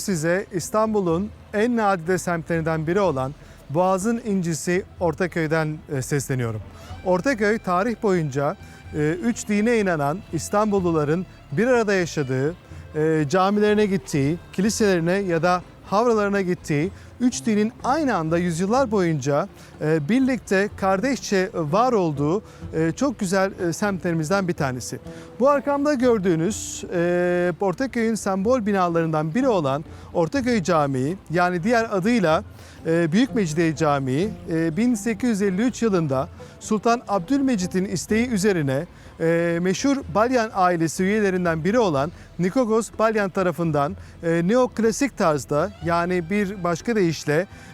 size İstanbul'un en nadide semtlerinden biri olan Boğaz'ın incisi Ortaköy'den e, sesleniyorum. Ortaköy tarih boyunca e, üç dine inanan İstanbulluların bir arada yaşadığı, e, camilerine gittiği, kiliselerine ya da havralarına gittiği, üç dinin aynı anda yüzyıllar boyunca e, birlikte kardeşçe var olduğu e, çok güzel e, semtlerimizden bir tanesi. Bu arkamda gördüğünüz Ortaköy'ün sembol binalarından biri olan Ortaköy Camii yani diğer adıyla Büyük Mecidiye Camii e, 1853 yılında Sultan Abdülmecit'in isteği üzerine meşhur Balyan ailesi üyelerinden biri olan Nikogos Balyan tarafından neoklasik tarzda yani bir başka deyişle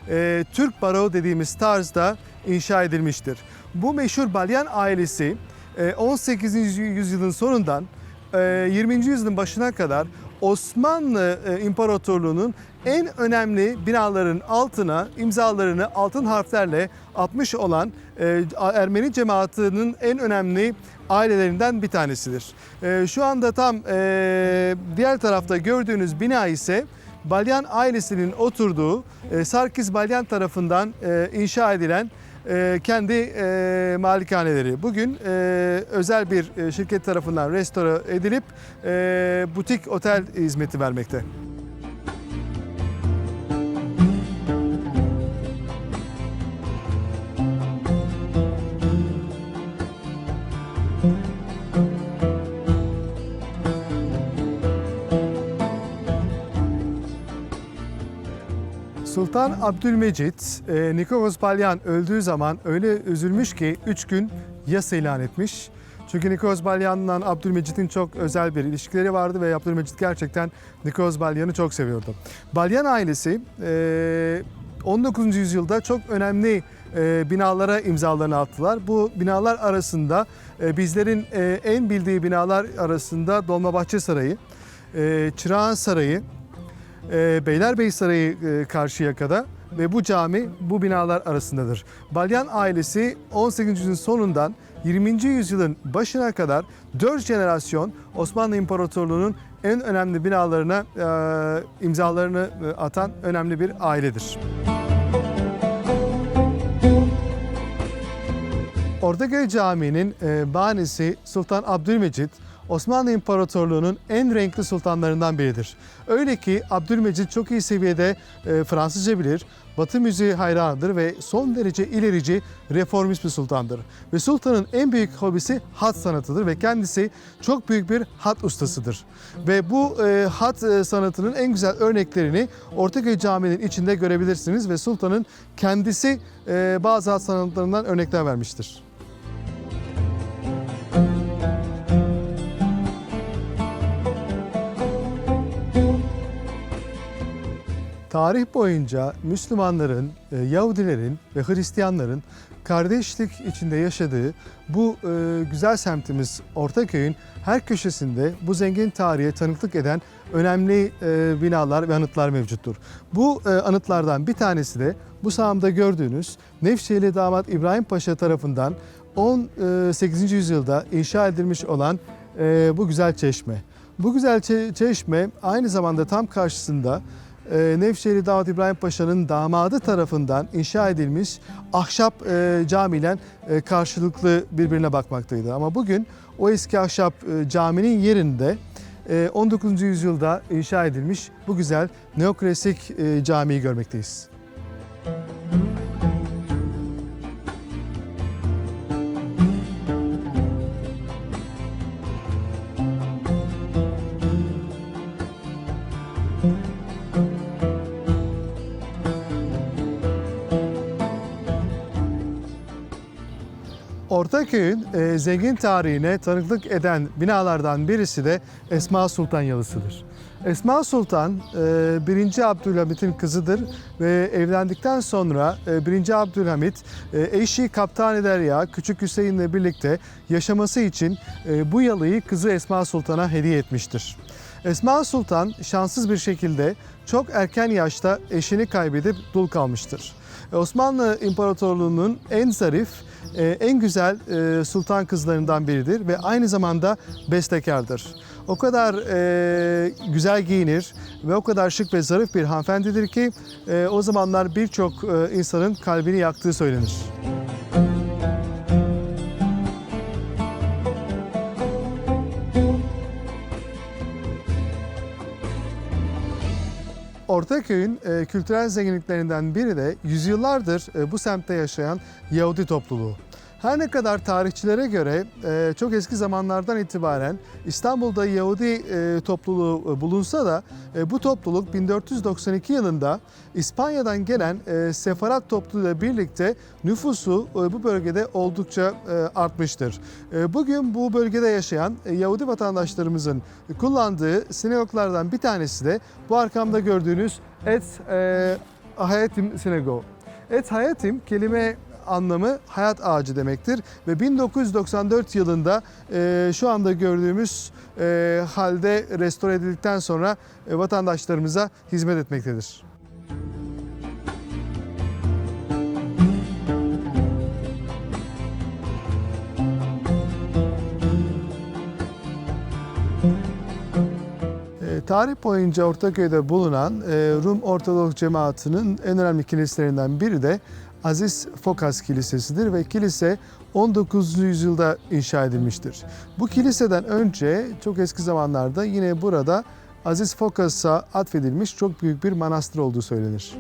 e, Türk baroğu dediğimiz tarzda inşa edilmiştir. Bu meşhur Balyan ailesi e, 18. yüzyılın sonundan e, 20. yüzyılın başına kadar Osmanlı e, İmparatorluğu'nun en önemli binaların altına imzalarını altın harflerle atmış olan e, Ermeni cemaatinin en önemli ailelerinden bir tanesidir. E, Şu anda tam diğer tarafta gördüğünüz bina ise Balyan ailesinin oturduğu e, Sarkis Balyan tarafından e, inşa edilen e, kendi e, malikaneleri. Bugün e, özel bir e, şirket tarafından restore edilip e, butik otel hizmeti vermekte. Sultan Abdülmecit, e, Nikos Balyan öldüğü zaman öyle üzülmüş ki 3 gün yas ilan etmiş. Çünkü Nikos Balyan'la Abdülmecit'in çok özel bir ilişkileri vardı ve Abdülmecit gerçekten Nikos Balyan'ı çok seviyordu. Balyan ailesi e, 19. yüzyılda çok önemli e, binalara imzalarını attılar. Bu binalar arasında e, bizlerin e, en bildiği binalar arasında Dolmabahçe Sarayı, e, Çırağan Sarayı, e, Beylerbeyi Sarayı e, Karşıyaka'da ve bu cami bu binalar arasındadır. Balyan ailesi 18. yüzyılın sonundan 20. yüzyılın başına kadar 4 jenerasyon Osmanlı İmparatorluğu'nun en önemli binalarına e, imzalarını e, atan önemli bir ailedir. Ortaköy Camii'nin e, banisi Sultan Abdülmecit, Osmanlı İmparatorluğu'nun en renkli sultanlarından biridir. Öyle ki Abdülmecit çok iyi seviyede e, Fransızca bilir, Batı müziği hayranıdır ve son derece ilerici reformist bir sultandır. Ve sultanın en büyük hobisi hat sanatıdır ve kendisi çok büyük bir hat ustasıdır. Ve bu e, hat e, sanatının en güzel örneklerini Ortaköy Camii'nin içinde görebilirsiniz ve sultanın kendisi e, bazı hat sanatlarından örnekler vermiştir. Tarih boyunca Müslümanların, e, Yahudilerin ve Hristiyanların kardeşlik içinde yaşadığı bu e, güzel semtimiz Ortaköy'ün her köşesinde bu zengin tarihe tanıklık eden önemli e, binalar ve anıtlar mevcuttur. Bu anıtlardan bir tanesi de bu sağımda gördüğünüz Nevşehirli damat İbrahim Paşa tarafından 18. yüzyılda inşa edilmiş olan bu güzel çeşme. Bu güzel çe- çeşme aynı zamanda tam karşısında Nevşehirli Damat İbrahim Paşa'nın damadı tarafından inşa edilmiş ahşap e, camiyle e, karşılıklı birbirine bakmaktaydı. Ama bugün o eski ahşap e, caminin yerinde e, 19. yüzyılda inşa edilmiş bu güzel neoklasik camiyi görmekteyiz. Ortaköy'ün e, zengin tarihine tanıklık eden binalardan birisi de Esma Sultan Yalısı'dır. Esma Sultan e, 1. Abdülhamit'in kızıdır ve evlendikten sonra e, 1. Abdülhamit e, eşi Kaptan Derya Küçük Hüseyin'le birlikte yaşaması için e, bu yalıyı kızı Esma Sultan'a hediye etmiştir. Esma Sultan şanssız bir şekilde çok erken yaşta eşini kaybedip dul kalmıştır. E, Osmanlı İmparatorluğu'nun en zarif, e, en güzel e, sultan kızlarından biridir ve aynı zamanda bestekardır. O kadar güzel giyinir ve o kadar şık ve zarif bir hanımefendidir ki o zamanlar birçok insanın kalbini yaktığı söylenir. Ortaköy'ün e, kültürel zenginliklerinden biri de yüzyıllardır e, bu semtte yaşayan Yahudi topluluğu. Her ne kadar tarihçilere göre e, çok eski zamanlardan itibaren İstanbul'da Yahudi e, topluluğu e, bulunsa da bu topluluk 1492 yılında İspanya'dan gelen Sefarat topluluğuyla birlikte nüfusu bu bölgede oldukça artmıştır. Bugün bu bölgede yaşayan Yahudi vatandaşlarımızın kullandığı sinagoglardan bir tanesi de bu arkamda gördüğünüz Et Hayatim Sinagog. Et Hayatim kelime anlamı hayat ağacı demektir ve 1994 yılında e, şu anda gördüğümüz e, halde restore edildikten sonra e, vatandaşlarımıza hizmet etmektedir. E, Tarih boyunca Ortaköy'de bulunan e, Rum Ortodoks cemaatinin en önemli kiliselerinden biri de Aziz Fokas Kilisesi'dir ve kilise 19. yüzyılda inşa edilmiştir. Bu kiliseden önce çok eski zamanlarda yine burada Aziz Fokas'a atfedilmiş çok büyük bir manastır olduğu söylenir.